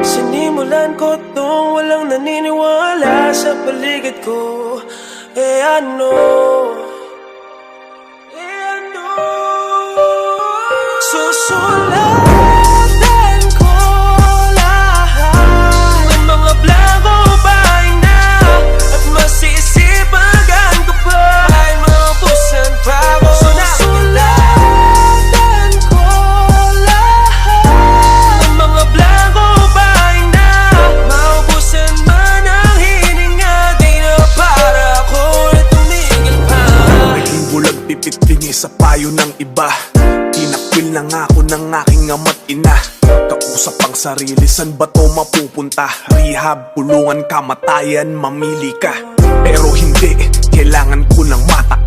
Sinimulan ko tong walang naniniwala sa paligid ko. Eh ano? Eh ano? Susulatan Naging bulag pipit bingi sa payo ng iba. Tinakwil na nga ako ng aking ama't ina. Kausap ang sarili, san ba to mapupunta? Rehab, kulungan, kamatayan, mamili ka. Pero hindi, kailangan ko ng matakas